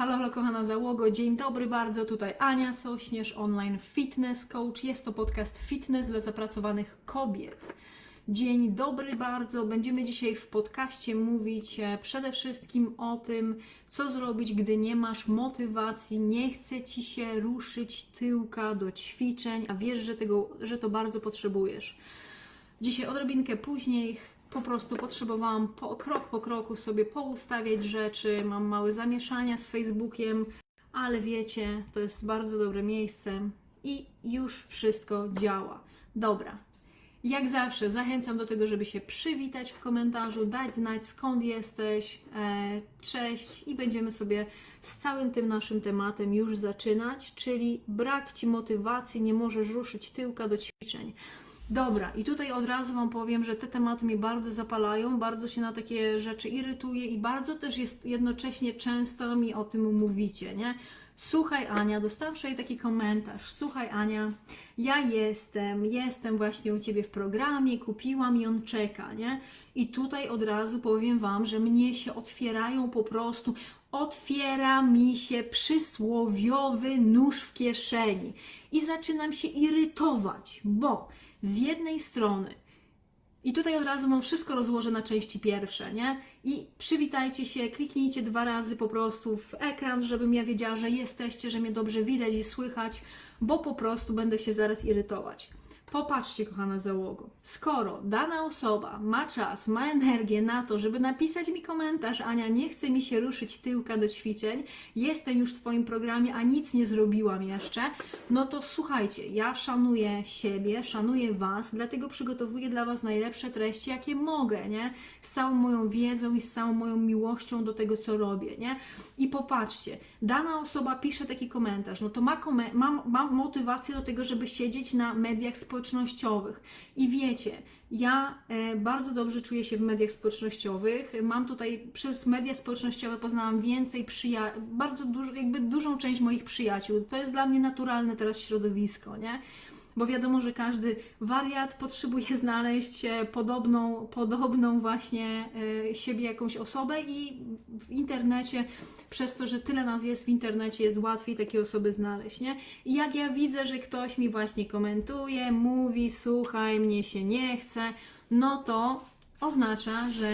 Halo, kochana załogo, dzień dobry bardzo. Tutaj Ania Sośnierz, online fitness coach. Jest to podcast fitness dla zapracowanych kobiet. Dzień dobry bardzo. Będziemy dzisiaj w podcaście mówić e, przede wszystkim o tym, co zrobić, gdy nie masz motywacji, nie chce ci się ruszyć tyłka do ćwiczeń, a wiesz, że, tego, że to bardzo potrzebujesz. Dzisiaj odrobinkę później po prostu potrzebowałam po, krok po kroku sobie poustawiać rzeczy. Mam małe zamieszania z Facebookiem, ale wiecie, to jest bardzo dobre miejsce i już wszystko działa. Dobra. Jak zawsze zachęcam do tego, żeby się przywitać w komentarzu, dać znać skąd jesteś, e, cześć i będziemy sobie z całym tym naszym tematem już zaczynać, czyli brak Ci motywacji, nie możesz ruszyć tyłka do ćwiczeń. Dobra, i tutaj od razu Wam powiem, że te tematy mnie bardzo zapalają, bardzo się na takie rzeczy irytuję i bardzo też jest jednocześnie często mi o tym mówicie, nie? Słuchaj Ania, dostałam wczoraj taki komentarz. Słuchaj Ania, ja jestem, jestem właśnie u Ciebie w programie, kupiłam i on czeka, nie? I tutaj od razu powiem Wam, że mnie się otwierają po prostu, otwiera mi się przysłowiowy nóż w kieszeni i zaczynam się irytować, bo z jednej strony i tutaj od razu mam wszystko rozłożę na części pierwsze, nie? I przywitajcie się, kliknijcie dwa razy po prostu w ekran, żebym ja wiedziała, że jesteście, że mnie dobrze widać i słychać, bo po prostu będę się zaraz irytować. Popatrzcie, kochana załogo, skoro dana osoba ma czas, ma energię na to, żeby napisać mi komentarz, Ania, nie chce mi się ruszyć tyłka do ćwiczeń, jestem już w Twoim programie, a nic nie zrobiłam jeszcze, no to słuchajcie, ja szanuję siebie, szanuję Was, dlatego przygotowuję dla Was najlepsze treści, jakie mogę, nie? Z całą moją wiedzą i z całą moją miłością do tego, co robię, nie? I popatrzcie, dana osoba pisze taki komentarz, no to ma, ma, ma motywację do tego, żeby siedzieć na mediach społecznościowych. I wiecie, ja e, bardzo dobrze czuję się w mediach społecznościowych. Mam tutaj przez media społecznościowe poznałam więcej przyjaciół, bardzo dużo, jakby dużą część moich przyjaciół. To jest dla mnie naturalne teraz środowisko, nie? Bo wiadomo, że każdy wariat potrzebuje znaleźć e, podobną, podobną właśnie e, siebie jakąś osobę i w internecie, przez to, że tyle nas jest w internecie, jest łatwiej takie osoby znaleźć, nie? I jak ja widzę, że ktoś mi właśnie komentuje, mówi, słuchaj, mnie się nie chce, no to oznacza, że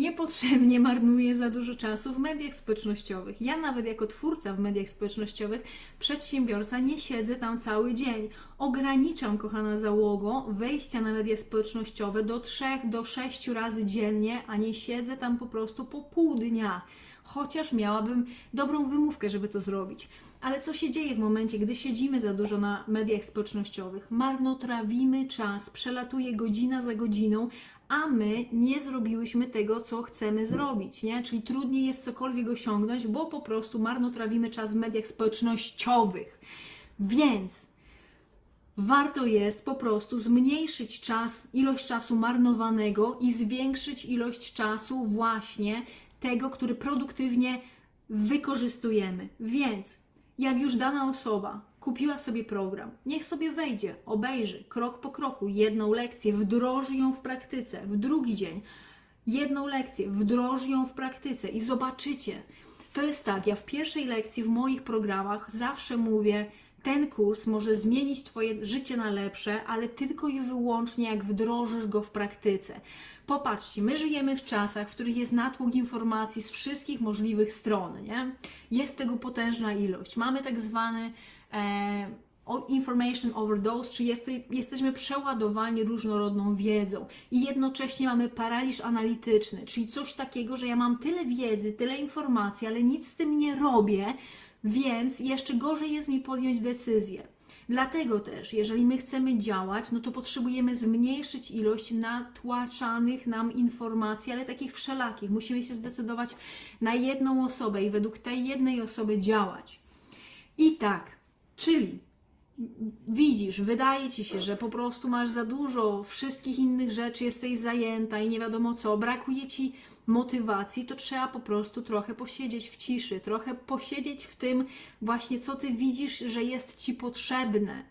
niepotrzebnie marnuję za dużo czasu w mediach społecznościowych. Ja nawet jako twórca w mediach społecznościowych, przedsiębiorca, nie siedzę tam cały dzień. Ograniczam, kochana załogo, wejścia na media społecznościowe do 3 do 6 razy dziennie, a nie siedzę tam po prostu po pół dnia. Chociaż miałabym dobrą wymówkę, żeby to zrobić. Ale co się dzieje w momencie, gdy siedzimy za dużo na mediach społecznościowych? Marnotrawimy czas, przelatuje godzina za godziną, a my nie zrobiłyśmy tego, co chcemy zrobić, nie? Czyli trudniej jest cokolwiek osiągnąć, bo po prostu marnotrawimy czas w mediach społecznościowych. Więc warto jest po prostu zmniejszyć czas, ilość czasu marnowanego i zwiększyć ilość czasu właśnie tego, który produktywnie wykorzystujemy. Więc jak już dana osoba kupiła sobie program, niech sobie wejdzie, obejrzy krok po kroku jedną lekcję, wdroży ją w praktyce, w drugi dzień jedną lekcję, wdroży ją w praktyce i zobaczycie. To jest tak, ja w pierwszej lekcji w moich programach zawsze mówię, ten kurs może zmienić Twoje życie na lepsze, ale tylko i wyłącznie jak wdrożysz go w praktyce. Popatrzcie, my żyjemy w czasach, w których jest natłok informacji z wszystkich możliwych stron, nie? Jest tego potężna ilość. Mamy tak zwany e, information overdose, czyli jest, jesteśmy przeładowani różnorodną wiedzą i jednocześnie mamy paraliż analityczny, czyli coś takiego, że ja mam tyle wiedzy, tyle informacji, ale nic z tym nie robię, więc jeszcze gorzej jest mi podjąć decyzję. Dlatego też, jeżeli my chcemy działać, no to potrzebujemy zmniejszyć ilość natłaczanych nam informacji, ale takich wszelakich. Musimy się zdecydować na jedną osobę i według tej jednej osoby działać. I tak, czyli widzisz, wydaje ci się, że po prostu masz za dużo wszystkich innych rzeczy, jesteś zajęta i nie wiadomo co, brakuje ci motywacji, to trzeba po prostu trochę posiedzieć w ciszy, trochę posiedzieć w tym właśnie, co ty widzisz, że jest ci potrzebne.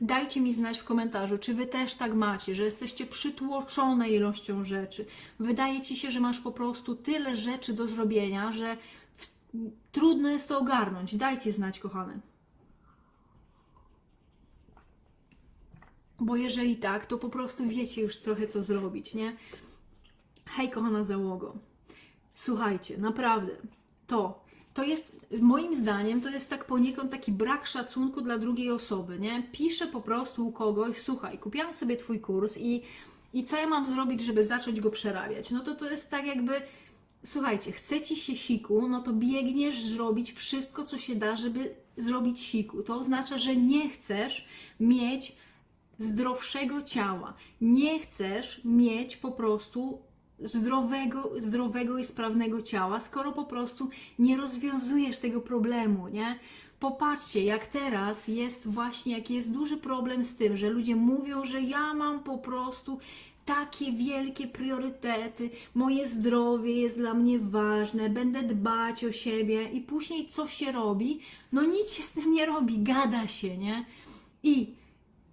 Dajcie mi znać w komentarzu, czy wy też tak macie, że jesteście przytłoczone ilością rzeczy. Wydaje ci się, że masz po prostu tyle rzeczy do zrobienia, że w trudno jest to ogarnąć. Dajcie znać, kochane. Bo jeżeli tak, to po prostu wiecie już trochę co zrobić, nie? Hej, kochana załogo. Słuchajcie, naprawdę, to, to jest, moim zdaniem, to jest tak poniekąd taki brak szacunku dla drugiej osoby, nie? Piszę po prostu u kogoś, słuchaj, kupiłam sobie Twój kurs i, i co ja mam zrobić, żeby zacząć go przerabiać? No to to jest tak jakby, słuchajcie, chce Ci się siku, no to biegniesz zrobić wszystko, co się da, żeby zrobić siku. To oznacza, że nie chcesz mieć zdrowszego ciała. Nie chcesz mieć po prostu zdrowego, zdrowego i sprawnego ciała, skoro po prostu nie rozwiązujesz tego problemu, nie? Popatrzcie, jak teraz jest właśnie, jaki jest duży problem z tym, że ludzie mówią, że ja mam po prostu takie wielkie priorytety, moje zdrowie jest dla mnie ważne, będę dbać o siebie i później co się robi? No nic się z tym nie robi, gada się, nie? I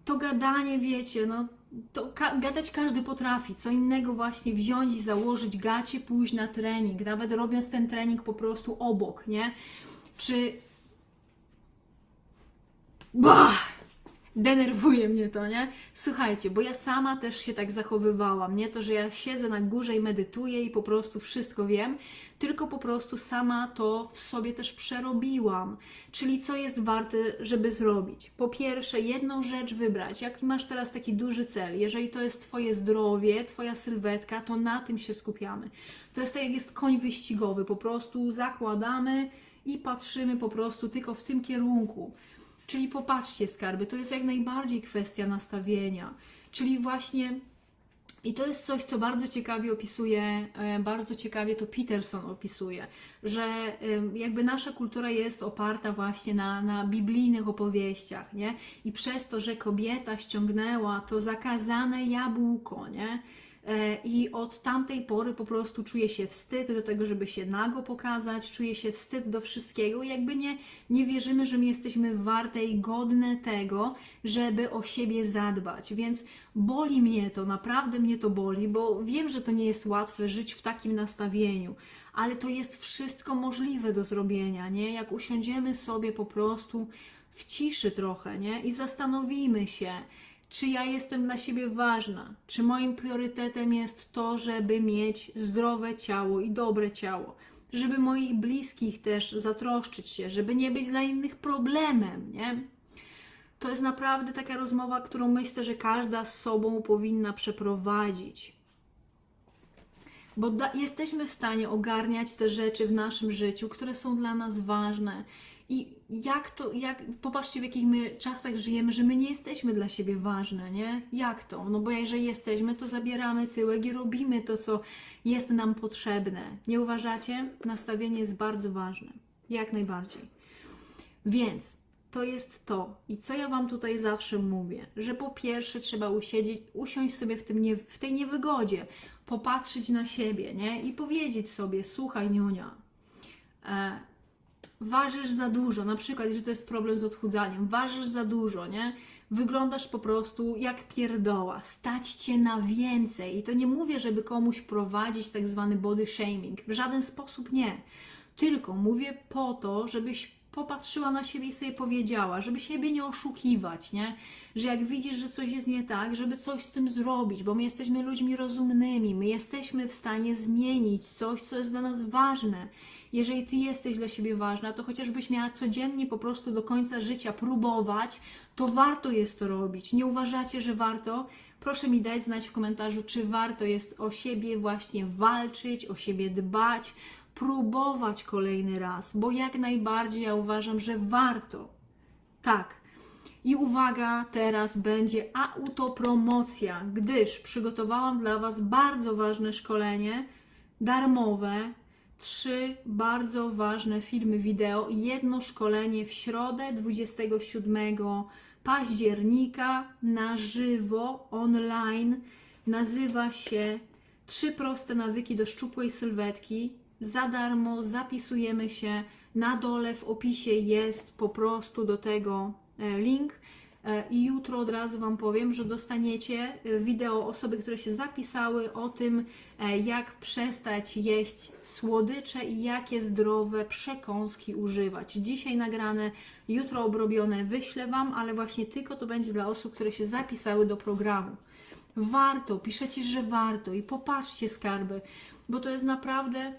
to gadanie, wiecie, no to ka- gadać każdy potrafi. Co innego właśnie wziąć i założyć gacie, pójść na trening, nawet robiąc ten trening po prostu obok, nie? Czy. Bah! Denerwuje mnie to, nie? Słuchajcie, bo ja sama też się tak zachowywałam. Nie to, że ja siedzę na górze i medytuję i po prostu wszystko wiem, tylko po prostu sama to w sobie też przerobiłam. Czyli co jest warte, żeby zrobić? Po pierwsze, jedną rzecz wybrać. Jak masz teraz taki duży cel, jeżeli to jest Twoje zdrowie, Twoja sylwetka, to na tym się skupiamy. To jest tak, jak jest koń wyścigowy. Po prostu zakładamy i patrzymy po prostu tylko w tym kierunku. Czyli popatrzcie, skarby, to jest jak najbardziej kwestia nastawienia. Czyli właśnie, i to jest coś, co bardzo ciekawie opisuje, e, bardzo ciekawie to Peterson opisuje, że e, jakby nasza kultura jest oparta właśnie na, na biblijnych opowieściach, nie? I przez to, że kobieta ściągnęła to zakazane jabłko, nie? E, I od tamtej pory po prostu czuję się wstyd do tego, żeby się nago pokazać, czuję się wstyd do wszystkiego. I jakby nie, nie wierzymy, że my jesteśmy warte i godne tego, żeby o siebie zadbać. Więc boli mnie to, naprawdę mnie to boli, bo wiem, że to nie jest łatwe żyć w takim nastawieniu, ale to jest wszystko możliwe do zrobienia, nie? Jak usiądziemy sobie po prostu w ciszy trochę, nie? I zastanowimy się, czy ja jestem dla siebie ważna, czy moim priorytetem jest to, żeby mieć zdrowe ciało i dobre ciało, żeby moich bliskich też zatroszczyć się, żeby nie być dla innych problemem, nie? To jest naprawdę taka rozmowa, którą myślę, że każda z sobą powinna przeprowadzić. Bo da- jesteśmy w stanie ogarniać te rzeczy w naszym życiu, które są dla nas ważne. I jak to, jak, popatrzcie w jakich my czasach żyjemy, że my nie jesteśmy dla siebie ważne, nie? Jak to? No bo jeżeli jesteśmy, to zabieramy tyłek i robimy to, co jest nam potrzebne. Nie uważacie? Nastawienie jest bardzo ważne. Jak najbardziej. Więc to jest to. I co ja Wam tutaj zawsze mówię, że po pierwsze trzeba usiedzieć, usiąść sobie w, tym nie, w tej niewygodzie, popatrzeć na siebie, nie? I powiedzieć sobie, słuchaj Niunia, e, ważysz za dużo, na przykład, że to jest problem z odchudzaniem, ważysz za dużo, nie? Wyglądasz po prostu jak pierdoła, stać cię na więcej. I to nie mówię, żeby komuś prowadzić tak zwany body shaming, w żaden sposób nie. Tylko mówię po to, żebyś popatrzyła na siebie i sobie powiedziała, żeby siebie nie oszukiwać, nie? Że jak widzisz, że coś jest nie tak, żeby coś z tym zrobić, bo my jesteśmy ludźmi rozumnymi, my jesteśmy w stanie zmienić coś, co jest dla nas ważne. Jeżeli ty jesteś dla siebie ważna, to chociażbyś miała codziennie po prostu do końca życia próbować, to warto jest to robić. Nie uważacie, że warto? Proszę mi dać znać w komentarzu, czy warto jest o siebie właśnie walczyć, o siebie dbać, próbować kolejny raz, bo jak najbardziej ja uważam, że warto. Tak. I uwaga, teraz będzie autopromocja, gdyż przygotowałam dla Was bardzo ważne szkolenie, darmowe, trzy bardzo ważne filmy wideo i jedno szkolenie w środę 27 października na żywo, online. Nazywa się Trzy proste nawyki do szczupłej sylwetki. Za darmo zapisujemy się. Na dole w opisie jest po prostu do tego e, link. E, I jutro od razu Wam powiem, że dostaniecie e, wideo osoby, które się zapisały o tym, jak przestać jeść słodycze i jakie zdrowe przekąski używać. Dzisiaj nagrane, jutro obrobione wyślę Wam, ale właśnie tylko to będzie dla osób, które się zapisały do programu. Warto, piszecie, że warto i popatrzcie skarby, bo to jest naprawdę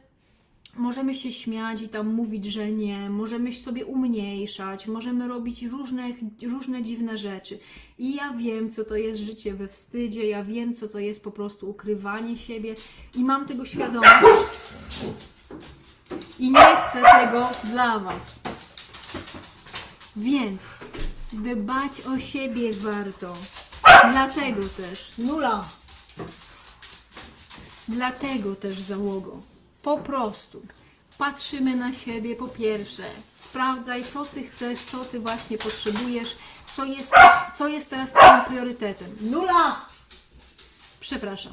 Możemy się śmiać i tam mówić, że nie, możemy sobie umniejszać, możemy robić różne, różne dziwne rzeczy. I ja wiem, co to jest życie we wstydzie, ja wiem, co to jest po prostu ukrywanie siebie i mam tego świadomość. I nie chcę tego dla Was. Więc dbać o siebie warto. Dlatego też, nula. Dlatego też załogo. Po prostu patrzymy na siebie po pierwsze. Sprawdzaj, co ty chcesz, co ty właśnie potrzebujesz, co jest, co jest teraz twoim priorytetem. Nula! Przepraszam,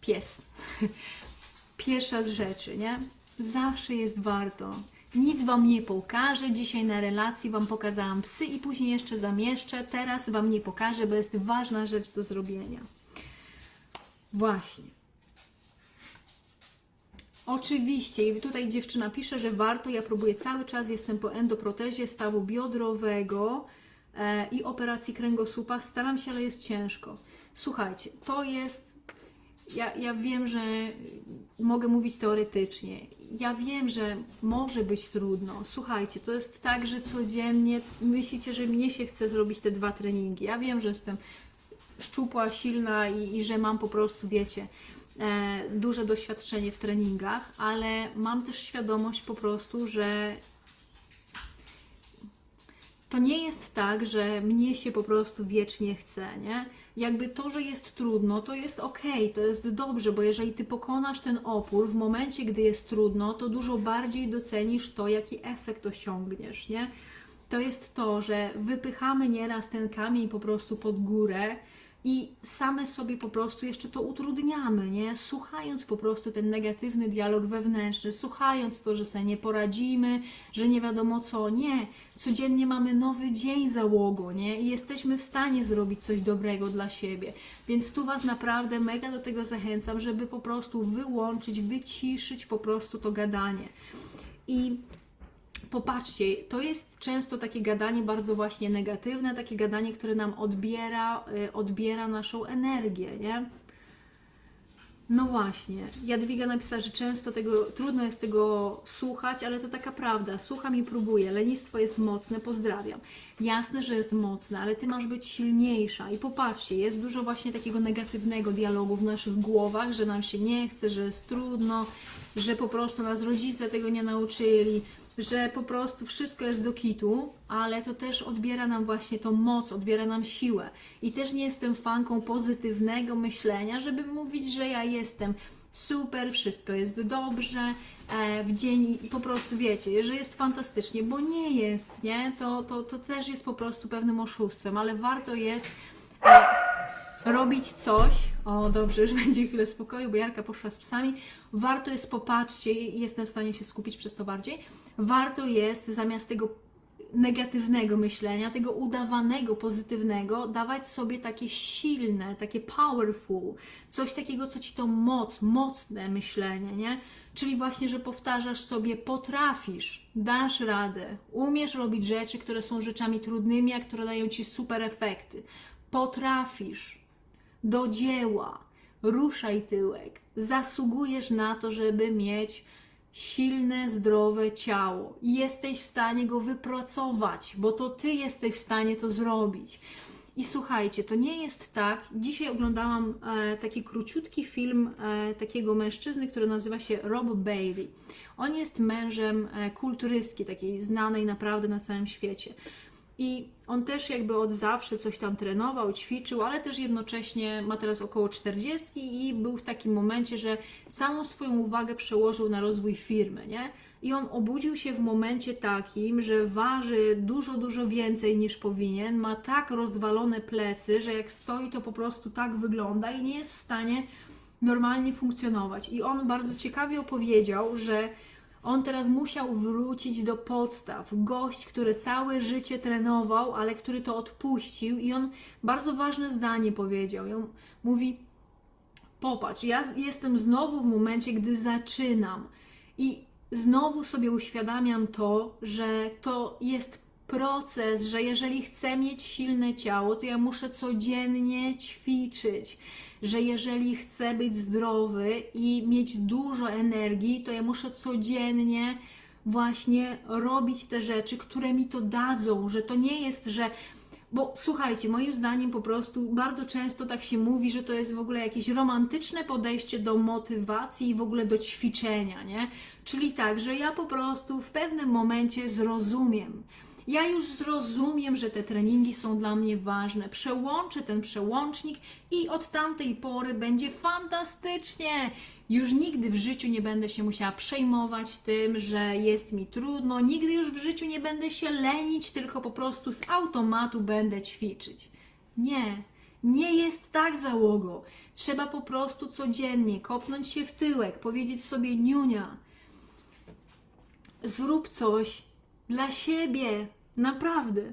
pies. Pierwsza z rzeczy, nie? Zawsze jest warto. Nic Wam nie pokażę. Dzisiaj na relacji Wam pokazałam psy i później jeszcze zamieszczę. Teraz Wam nie pokażę, bo jest ważna rzecz do zrobienia. Właśnie. Oczywiście, i tutaj dziewczyna pisze, że warto. Ja próbuję cały czas, jestem po endoprotezie stawu biodrowego e, i operacji kręgosłupa. Staram się, ale jest ciężko. Słuchajcie, to jest. Ja, ja wiem, że mogę mówić teoretycznie. Ja wiem, że może być trudno. Słuchajcie, to jest tak, że codziennie myślicie, że mnie się chce zrobić te dwa treningi. Ja wiem, że jestem szczupła, silna i, i że mam po prostu, wiecie, duże doświadczenie w treningach, ale mam też świadomość po prostu, że to nie jest tak, że mnie się po prostu wiecznie chce, nie? Jakby to, że jest trudno, to jest ok, to jest dobrze, bo jeżeli ty pokonasz ten opór w momencie, gdy jest trudno, to dużo bardziej docenisz to, jaki efekt osiągniesz, nie? To jest to, że wypychamy nieraz ten kamień po prostu pod górę, i same sobie po prostu jeszcze to utrudniamy, nie? Słuchając po prostu ten negatywny dialog wewnętrzny, słuchając to, że sobie nie poradzimy, że nie wiadomo co, nie. Codziennie mamy nowy dzień załogu, nie? I jesteśmy w stanie zrobić coś dobrego dla siebie. Więc tu Was naprawdę mega do tego zachęcam, żeby po prostu wyłączyć, wyciszyć po prostu to gadanie. I popatrzcie, to jest często takie gadanie bardzo właśnie negatywne, takie gadanie, które nam odbiera, y, odbiera naszą energię, nie? No właśnie, Jadwiga napisała, że często tego, trudno jest tego słuchać, ale to taka prawda. Słucham i próbuję. Lenistwo jest mocne, pozdrawiam. Jasne, że jest mocne, ale ty masz być silniejsza. I popatrzcie, jest dużo właśnie takiego negatywnego dialogu w naszych głowach, że nam się nie chce, że jest trudno, że po prostu nas rodzice tego nie nauczyli, że po prostu wszystko jest do kitu, ale to też odbiera nam właśnie tą moc, odbiera nam siłę. I też nie jestem fanką pozytywnego myślenia, żeby mówić, że ja jestem super, wszystko jest dobrze, e, w dzień po prostu wiecie, że jest fantastycznie, bo nie jest, nie? To, to, to też jest po prostu pewnym oszustwem, ale warto jest e, robić coś. O, dobrze, już będzie chwilę spokoju, bo Jarka poszła z psami. Warto jest popatrzcie jestem w stanie się skupić przez to bardziej. Warto jest zamiast tego negatywnego myślenia, tego udawanego pozytywnego, dawać sobie takie silne, takie powerful, coś takiego, co ci to moc, mocne myślenie, nie? Czyli właśnie, że powtarzasz sobie, potrafisz, dasz radę, umiesz robić rzeczy, które są rzeczami trudnymi, a które dają ci super efekty. Potrafisz, do dzieła, ruszaj tyłek, zasługujesz na to, żeby mieć silne, zdrowe ciało i jesteś w stanie go wypracować, bo to ty jesteś w stanie to zrobić. I słuchajcie, to nie jest tak. Dzisiaj oglądałam e, taki króciutki film e, takiego mężczyzny, który nazywa się Rob Bailey. On jest mężem e, kulturystki, takiej znanej naprawdę na całym świecie. I on też jakby od zawsze coś tam trenował, ćwiczył, ale też jednocześnie ma teraz około 40 i był w takim momencie, że całą swoją uwagę przełożył na rozwój firmy, nie? I on obudził się w momencie takim, że waży dużo, dużo więcej niż powinien, ma tak rozwalone plecy, że jak stoi, to po prostu tak wygląda i nie jest w stanie normalnie funkcjonować. I on bardzo ciekawie opowiedział, że On teraz musiał wrócić do podstaw. Gość, który całe życie trenował, ale który to odpuścił, i on bardzo ważne zdanie powiedział. I on mówi: Popatrz, ja jestem znowu w momencie, gdy zaczynam. I znowu sobie uświadamiam to, że to jest proces, że jeżeli chcę mieć silne ciało, to ja muszę codziennie ćwiczyć. Że jeżeli chcę być zdrowy i mieć dużo energii, to ja muszę codziennie właśnie robić te rzeczy, które mi to dadzą, że to nie jest, że bo słuchajcie, moim zdaniem po prostu bardzo często tak się mówi, że to jest w ogóle jakieś romantyczne podejście do motywacji i w ogóle do ćwiczenia, nie? Czyli tak, że ja po prostu w pewnym momencie zrozumiem. Ja już zrozumiem, że te treningi są dla mnie ważne. Przełączę ten przełącznik i od tamtej pory będzie fantastycznie. Już nigdy w życiu nie będę się musiała przejmować tym, że jest mi trudno. Nigdy już w życiu nie będę się lenić, tylko po prostu z automatu będę ćwiczyć. Nie, nie jest tak, załogo. Trzeba po prostu codziennie kopnąć się w tyłek, powiedzieć sobie niunia. Zrób coś dla siebie, naprawdę.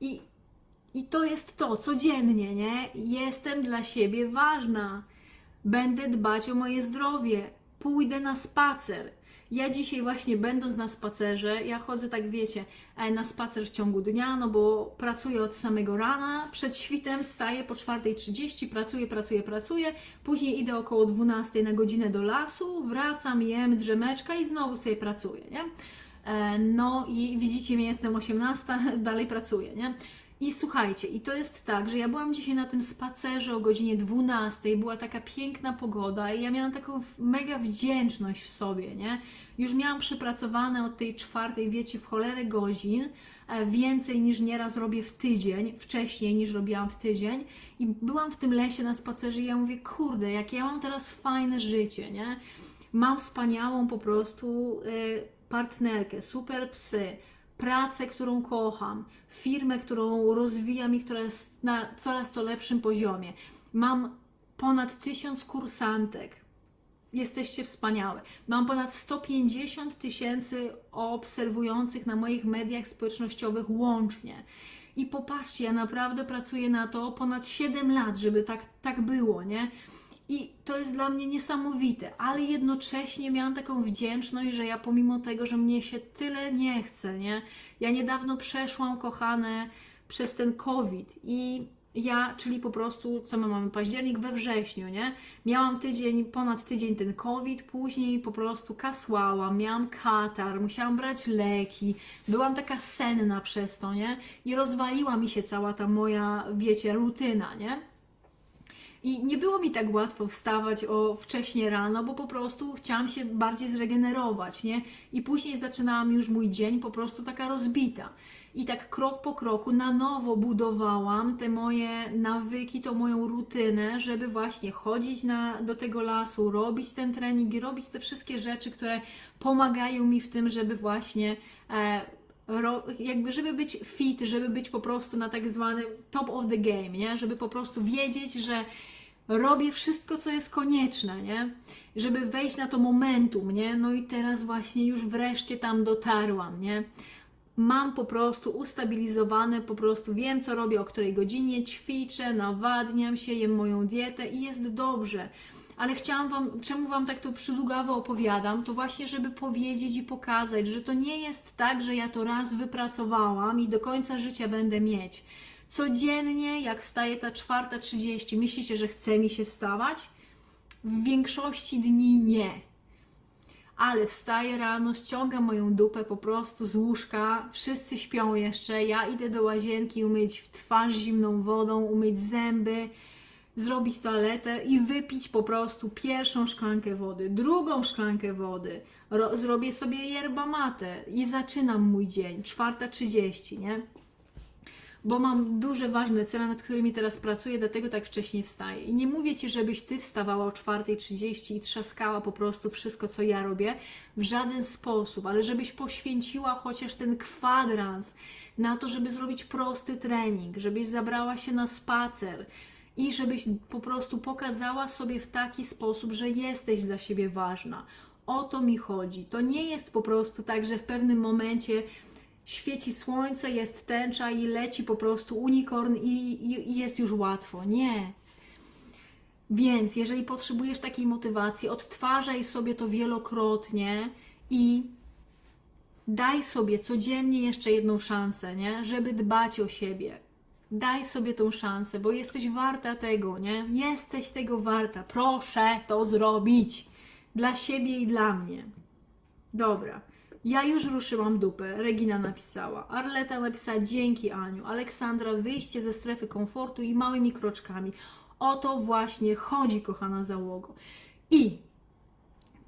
I, I to jest to, codziennie, nie? Jestem dla siebie ważna. Będę dbać o moje zdrowie. Pójdę na spacer. Ja dzisiaj właśnie będąc na spacerze, ja chodzę tak wiecie, e, na spacer w ciągu dnia, no bo pracuję od samego rana, przed świtem wstaję po 4.30, pracuję, pracuję, pracuję, później idę około 12 na godzinę do lasu, wracam, jem drzemeczka i znowu sobie pracuję, nie? E, No i widzicie mnie, jestem 18, dalej pracuję, nie? I słuchajcie, i to jest tak, że ja byłam dzisiaj na tym spacerze o godzinie 12, była taka piękna pogoda i ja miałam taką mega wdzięczność w sobie, nie? Już miałam przepracowane od tej czwartej, wiecie, w cholerę godzin, e, więcej niż nieraz robię w tydzień, wcześniej niż robiłam w tydzień i byłam w tym lesie na spacerze i ja mówię, kurde, jak ja mam teraz fajne życie, nie? Mam wspaniałą po prostu y, partnerkę, super psy, pracę, którą kocham, firmę, którą rozwijam i która jest na coraz to lepszym poziomie. Mam ponad tysiąc kursantek. Jesteście wspaniałe. Mam ponad 150 tysięcy obserwujących na moich mediach społecznościowych łącznie. I popatrzcie, ja naprawdę pracuję na to ponad 7 lat, żeby tak, tak było, nie? I to jest dla mnie niesamowite, ale jednocześnie miałam taką wdzięczność, że ja pomimo tego, że mnie się tyle nie chce, nie? Ja niedawno przeszłam, kochane, przez ten COVID i ja, czyli po prostu, co my mamy, październik we wrześniu, nie? Miałam tydzień, ponad tydzień ten COVID, później po prostu kasłałam, miałam katar, musiałam brać leki, byłam taka senna przez to, nie? I rozwaliła mi się cała ta moja, wiecie, rutyna, nie? I nie było mi tak łatwo wstawać o wcześnie rano, bo po prostu chciałam się bardziej zregenerować, nie? I później zaczynałam już mój dzień po prostu taka rozbita. I tak krok po kroku na nowo budowałam te moje nawyki, tą moją rutynę, żeby właśnie chodzić na, do tego lasu, robić ten trening i robić te wszystkie rzeczy, które pomagają mi w tym, żeby właśnie e, jakby żeby być fit, żeby być po prostu na tak zwanym top of the game, nie? Żeby po prostu wiedzieć, że robię wszystko, co jest konieczne, nie? Żeby wejść na to momentum, nie? No i teraz właśnie już wreszcie tam dotarłam, nie? Mam po prostu ustabilizowane, po prostu wiem, co robię, o której godzinie ćwiczę, nawadniam się, jem moją dietę i jest dobrze. Ale chciałam Wam, czemu Wam tak to przydługawo opowiadam, to właśnie, żeby powiedzieć i pokazać, że to nie jest tak, że ja to raz wypracowałam i do końca życia będę mieć. Codziennie, jak wstaje ta czwarta trzydzieści, myślicie, że chce mi się wstawać? W większości dni nie. Ale wstaję rano, ściągam moją dupę po prostu z łóżka, wszyscy śpią jeszcze, ja idę do łazienki umyć w twarz zimną wodą, umyć zęby, zrobić toaletę i wypić po prostu pierwszą szklankę wody, drugą szklankę wody, ro- zrobię sobie yerba mate i zaczynam mój dzień, 4.30, nie? bo mam duże, ważne cele, nad którymi teraz pracuję, dlatego tak wcześnie wstaję. I nie mówię Ci, żebyś Ty wstawała o 4.30 i trzaskała po prostu wszystko, co ja robię, w żaden sposób, ale żebyś poświęciła chociaż ten kwadrans na to, żeby zrobić prosty trening, żebyś zabrała się na spacer, i żebyś po prostu pokazała sobie w taki sposób, że jesteś dla siebie ważna. O to mi chodzi. To nie jest po prostu tak, że w pewnym momencie świeci słońce, jest tęcza i leci po prostu unikorn i, i, i jest już łatwo. Nie. Więc jeżeli potrzebujesz takiej motywacji, odtwarzaj sobie to wielokrotnie i daj sobie codziennie jeszcze jedną szansę, nie? Żeby dbać o siebie. Daj sobie tą szansę, bo jesteś warta tego, nie? Jesteś tego warta. Proszę to zrobić dla siebie i dla mnie. Dobra. Ja już ruszyłam dupę. Regina napisała. Arleta napisała dzięki Aniu. Aleksandra wyjście ze strefy komfortu i małymi kroczkami. O to właśnie chodzi, kochana załogo. I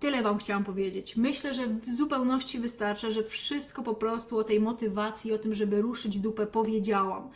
Tyle Wam chciałam powiedzieć. Myślę, że w zupełności wystarcza, że wszystko po prostu o tej motywacji, o tym, żeby ruszyć dupę, powiedziałam.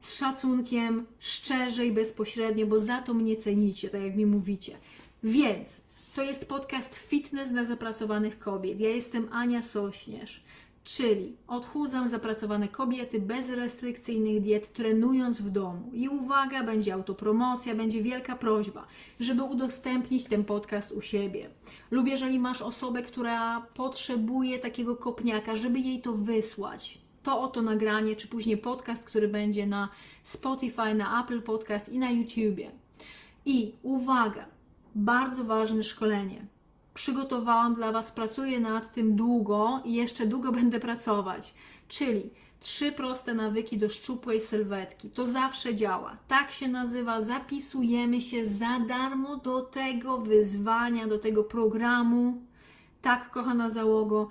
Z szacunkiem, szczerze i bezpośrednio, bo za to mnie cenicie, tak jak mi mówicie. Więc to jest podcast Fitness dla zapracowanych kobiet. Ja jestem Ania Sośnierz, czyli odchudzam zapracowane kobiety bez restrykcyjnych diet, trenując w domu. I uwaga, będzie autopromocja, będzie wielka prośba, żeby udostępnić ten podcast u siebie. Lub jeżeli masz osobę, która potrzebuje takiego kopniaka, żeby jej to wysłać. To oto nagranie, czy później podcast, który będzie na Spotify, na Apple Podcast i na YouTubie. I uwaga, bardzo ważne szkolenie. Przygotowałam dla Was, pracuję nad tym długo i jeszcze długo będę pracować. Czyli trzy proste nawyki do szczupłej sylwetki. To zawsze działa. Tak się nazywa. Zapisujemy się za darmo do tego wyzwania, do tego programu. Tak, kochana załogo.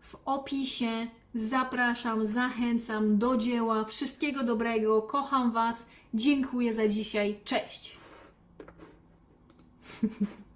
W opisie zapraszam, zachęcam do dzieła. Wszystkiego dobrego. Kocham Was. Dziękuję za dzisiaj. Cześć.